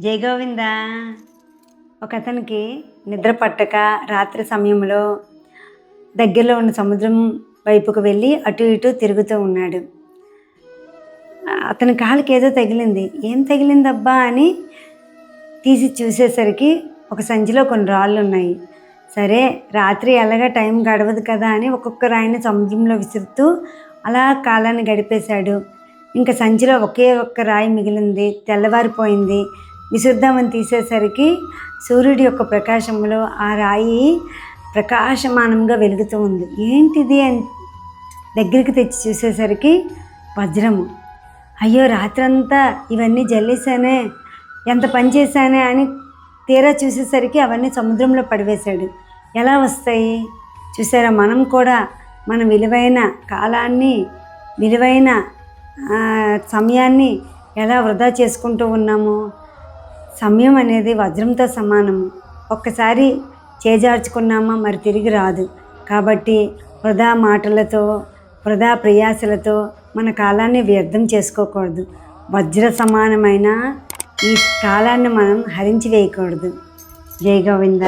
జై గోవింద. ఒక అతనికి నిద్ర పట్టక రాత్రి సమయంలో దగ్గరలో ఉన్న సముద్రం వైపుకు వెళ్ళి అటు ఇటు తిరుగుతూ ఉన్నాడు. అతని కాలుకి ఏదో తగిలింది. ఏం తగిలిందబ్బా అని తీసి చూసేసరికి ఒక సంచిలో కొన్ని రాళ్ళు ఉన్నాయి. సరే రాత్రి ఎలాగా టైం గడవదు కదా అని ఒక్కొక్క రాయిని సముద్రంలో విసురుతూ అలా కాలాన్ని గడిపేశాడు. ఇంకా సంచిలో ఒకే ఒక్క రాయి మిగిలింది. తెల్లవారిపోయింది. విశుద్ధమని తీసేసరికి సూర్యుడి యొక్క ప్రకాశంలో ఆ రాయి ప్రకాశమానంగా వెలుగుతూ ఉంది. ఏంటిది అని? దగ్గరికి తెచ్చి చూసేసరికి వజ్రము. అయ్యో రాత్రంతా ఇవన్నీ జల్లేశానే ఎంత పని చేశానే అని తీరా చూసేసరికి అవన్నీ సముద్రంలో పడివేశాడు. ఎలా వస్తాయి? చూసారా మనం కూడా మన విలువైన కాలాన్ని విలువైన సమయాన్ని ఎలా వృధా చేసుకుంటూ ఉన్నాము? సమయం అనేది వజ్రంతో సమానము. ఒక్కసారి చేజార్చుకున్నామా మరి తిరిగి రాదు. కాబట్టి వృధా మాటలతో వృధా ప్రయాసలతో మన కాలాన్ని వ్యర్థం చేసుకోకూడదు. వజ్ర సమానమైన ఈ కాలాన్ని మనం హరించి వేయకూడదు. జై గోవింద.